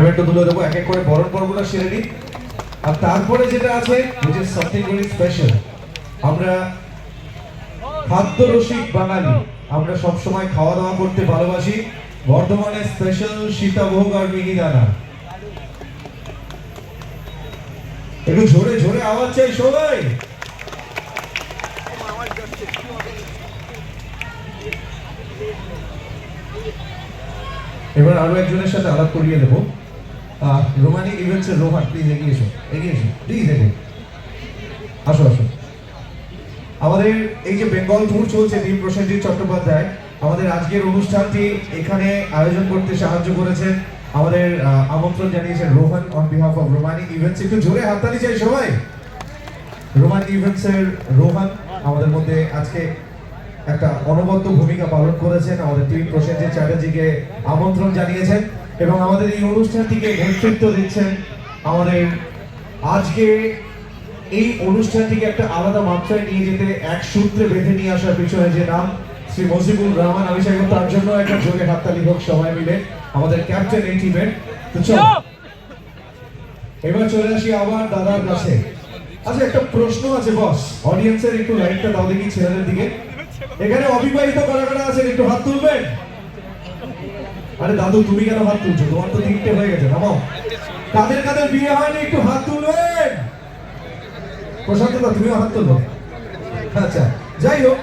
পেমেন্টটা তুলে দেবো, এক এক করে বরণ পর্বটা সেরে নিই আর তারপরে যেটা আছে, which is something very special, আমরা খাদ্য রসিক বাঙালি, আমরা সব সময় খাওয়া দাওয়া করতে ভালোবাসি বর্ধমানের স্পেশাল সীতাভোগ আর মিহিদানা একটু ঝোরে ঝোরে আওয়াজ চাই সবাই। এবার আরও একজনের সাথে আলাপ করিয়ে দেবো। রোমানিক ইভেন্টসের রোহান প্লিজ এগিয়ে এসো এগিয়ে এসো প্লিজ এগিয়ে আসো আসো। আমাদের এই যে বেঙ্গল ট্যুর চলছে দীপ প্রসেনজিৎ চট্টোপাধ্যায় আমাদের আজকের অনুষ্ঠানটি এখানে আয়োজন করতে সাহায্য করেছেন, আমাদের আমন্ত্রণ জানিয়েছেন রোহান অন বিহাফ অফ রোমানিক ইভেন্টস একটু জোরে হাততালি চাই সবাই। রোমান ইভেন্টসের রোহান আমাদের মধ্যে আজকে একটা অনবদ্য ভূমিকা পালন করেছেন। আমাদের টিম প্রসেনজিৎ চ্যাটার্জিকে আমন্ত্রণ জানিয়েছেন। এবং আমাদের এই অনুষ্ঠানটিকে নেতৃত্ব দিচ্ছেন আমাদের আজকে এই অনুষ্ঠানটিকে একটা আলাদা মাত্রায় নিয়ে যেতে এক সূত্রে বেঁধে নিয়ে আসার পিছনে যে নাম, শ্রী মজিবুল রহমান, আমি চাইব তার জন্য একটা জোরে হাততালি হোক সবাই মিলে, আমাদের ক্যাপ্টেন এই টিমের এবার চলে আসি আবার দাদার কাছে। আচ্ছা একটা প্রশ্ন আছে বস অডিয়েন্সের একটু লাইটটা দাও দেখি ছেলেদের দিকে। এখানে অবিবাহিত কারা আছেন? একটু হাত তুলবেন? আরে দাদু, তুমি কেন হাত তুলছো? তোমার তো তিনটে হয়ে গেছে, নামাও। কাদের কাদের বিয়ে হয়নি, একটু হাত তুলবেন প্রশান্ত দা, তুমিও হাত তুলবো আচ্ছা যাই হোক,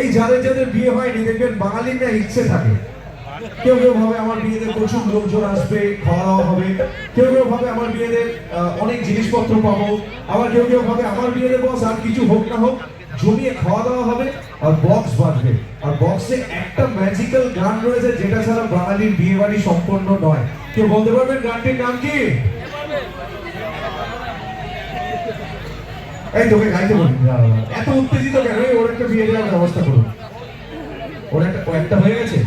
এই যাদের যাদের বিয়ে হয়নি, দেখবেন বাঙালির না ইচ্ছে থাকে। কেউ কেউ ভাবে আমার বিয়েতে প্রচুর লোকজন আসবে খাওয়া দাওয়া হবে। কেউ কেউ ভাবে আমার বিয়েতে অনেক জিনিসপত্র পাবো। আবার কেউ কেউ ভাবে আমার বিয়েতে বস আর কিছু হোক না হোক জমিয়ে খাওয়া দাওয়া হবে আর বক্স বাজবে আর বক্সে একটা ম্যাজিক্যাল গান রয়েছে যেটা ছাড়া বাঙালির বিয়ে বাড়ি সম্পন্ন নয়। কেউ বলতে পারবেন গানটির নাম কি? এই তোকে গাইতে বলি। এত উত্তেজিত কেন? ওর একটা বিয়ে দেওয়ার ব্যবস্থা করুন। ওর একটা কয়েকটা হয়ে গেছে।